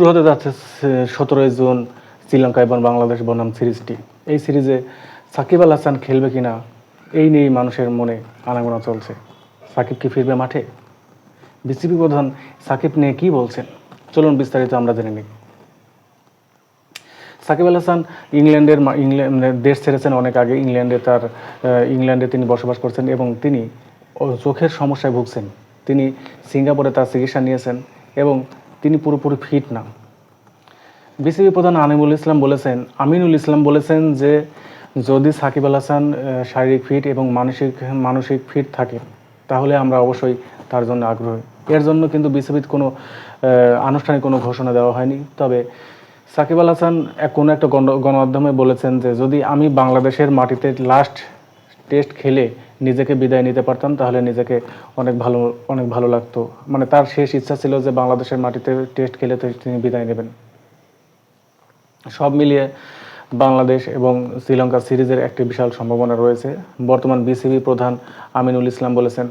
শুরু হতে যাচ্ছে সতেরোই জুন শ্রীলঙ্কা এবং বাংলাদেশ বনাম সিরিজটি। এই সিরিজে সাকিব আল হাসান খেলবে কিনা, এই নিয়েই মানুষের মনে আনাগোনা চলছে। সাকিব কি ফিরবে মাঠে? বিসিবি প্রধান সাকিব নিয়ে কি বলছেন? চলুন বিস্তারিত আমরা জেনে নিই। সাকিব আল হাসান ইংল্যান্ডের ইংল্যান্ড দেশ ছেড়েছেন অনেক আগে। ইংল্যান্ডে তার ইংল্যান্ডে তিনি বসবাস করছেন এবং তিনি চোখের সমস্যায় ভুগছেন। তিনি সিঙ্গাপুরে তার চিকিৎসা নিয়েছেন এবং তিনি পুরোপুরি ফিট না। বিসিবি প্রধান আনিমুল ইসলাম বলেছেন, আমিনুল ইসলাম বলেছেন যে, যদি সাকিব আল হাসান শারীরিক ফিট এবং মানসিক মানসিক ফিট থাকে, তাহলে আমরা অবশ্যই তার জন্য আগ্রহী। এর জন্য কিন্তু বিসিবির কোনো আনুষ্ঠানিক কোনো ঘোষণা দেওয়া হয়নি। তবে সাকিব আল হাসান কোনো একটা গণ- গণমাধ্যমে বলেছেন যে, যদি আমি বাংলাদেশের মাটিতে লাস্ট টেস্ট খেলে নিজেকে বিদায় নিতে পারতাম, তাহলে নিজেকে অনেক ভালো অনেক ভালো লাগতো। মানে তার শেষ ইচ্ছা ছিল যে বাংলাদেশের মাটিতে টেস্ট খেলে তিনি বিদায় নেবেন। সব মিলিয়ে বাংলাদেশ এবং শ্রীলঙ্কা সিরিজের একটি বিশাল সম্ভাবনা রয়েছে। বর্তমান বিসিবি প্রধান আমিনুল ইসলাম বলেছেন,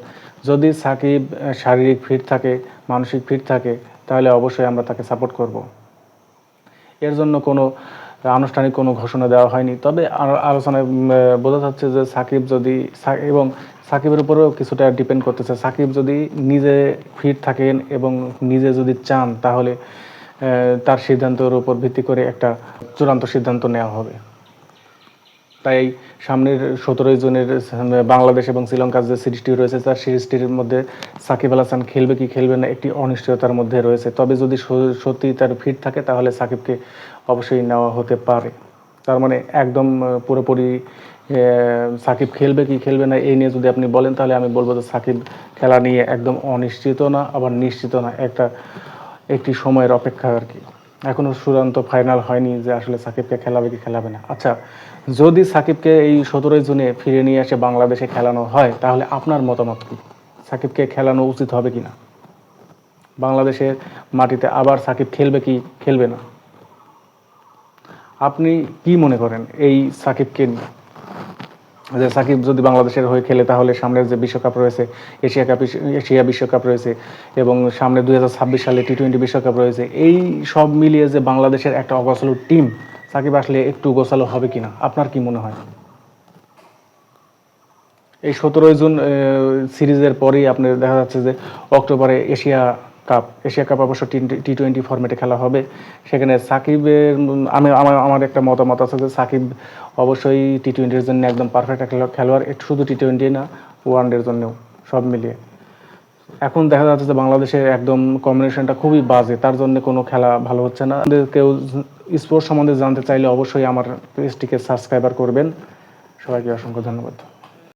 যদি সাকিব শারীরিক ফিট থাকে, মানসিক ফিট থাকে, তাহলে অবশ্যই আমরা তাকে সাপোর্ট করব। এর জন্য কোনো আনুষ্ঠানিক কোনো ঘোষণা দেওয়া হয়নি। তবে আলোচনায় বোঝা যাচ্ছে যে সাকিব যদি এবং সাকিবের উপরেও কিছুটা ডিপেন্ড করতেছে। সাকিব যদি নিজে ফিট থাকেন এবং নিজে যদি চান, তাহলে তার সিদ্ধান্তের উপর ভিত্তি করে একটা চূড়ান্ত সিদ্ধান্ত নেওয়া হবে। তাই সামনের সতেরোই জুনের বাংলাদেশ এবং শ্রীলঙ্কার যে সিরিজটি রয়েছে, তার সিরিজটির মধ্যে সাকিব আল হাসান খেলবে কি খেলবে না, একটি অনিশ্চয়তার মধ্যে রয়েছে। তবে যদি সত্যি তার ফিট থাকে, তাহলে সাকিবকে অবশ্যই নেওয়া হতে পারে। তার মানে একদম পুরোপুরি সাকিব খেলবে কি খেলবে না এই নিয়ে যদি আপনি বলেন, তাহলে আমি বলব যে সাকিব খেলা নিয়ে একদম অনিশ্চিত না, আবার নিশ্চিত না, একটা, একটি সময়ের অপেক্ষা আর কি। এখনও চূড়ান্ত ফাইনাল হয়নি যে আসলে সাকিবকে খেলাবে কি খেলাবে না। আচ্ছা যদি সাকিবকে এই সতেরোই জুনে ফিরে নিয়ে এসে বাংলাদেশে খেলানো হয়, তাহলে আপনার মতামত কী? সাকিবকে খেলানো উচিত হবে কি না বাংলাদেশের মাটিতে আবার সাকিব খেলবে কি, খেলবে না? আপনি কি মনে করেন এই সাকিবকে নিয়ে? যে সাকিব যদি বাংলাদেশের হয়ে খেলে, তাহলে সামনের যে বিশ্বকাপ রয়েছে, এশিয়া কাপ, এশিয়া বিশ্বকাপ রয়েছে এবং সামনে দুই হাজার ছাব্বিশ সালে টি টোয়েন্টি বিশ্বকাপ রয়েছে, এই সব মিলিয়ে যে বাংলাদেশের একটা অগোছালো টিম সাকিব আসলে একটু গোছালো হবে কিনা? আপনার কি মনে হয়? এই সতেরোই জুন সিরিজের পরেই আপনার দেখা যাচ্ছে যে অক্টোবরে এশিয়া কাপ, এশিয়া কাপ অবশ্য টি টোয়েন্টি ফরম্যাটে খেলা হবে। সেখানে সাকিবের আমি, আমার আমার একটা মতামত আছে যে সাকিব অবশ্যই টি টোয়েন্টির জন্য একদম পারফেক্ট খেলোয়াড়। শুধু টি টোয়েন্টি না ওয়ান ডের জন্যও, সব মিলিয়ে। এখন দেখা যাচ্ছে যে বাংলাদেশের একদম কম্বিনেশনটা খুবই বাজে, তার জন্য কোনো খেলা ভালো হচ্ছে না। কেউ স্পোর্টস সম্বন্ধে জানতে চাইলে অবশ্যই আমার পেজটিকে সাবস্ক্রাইবার করবেন। সবাইকে অসংখ্য ধন্যবাদ।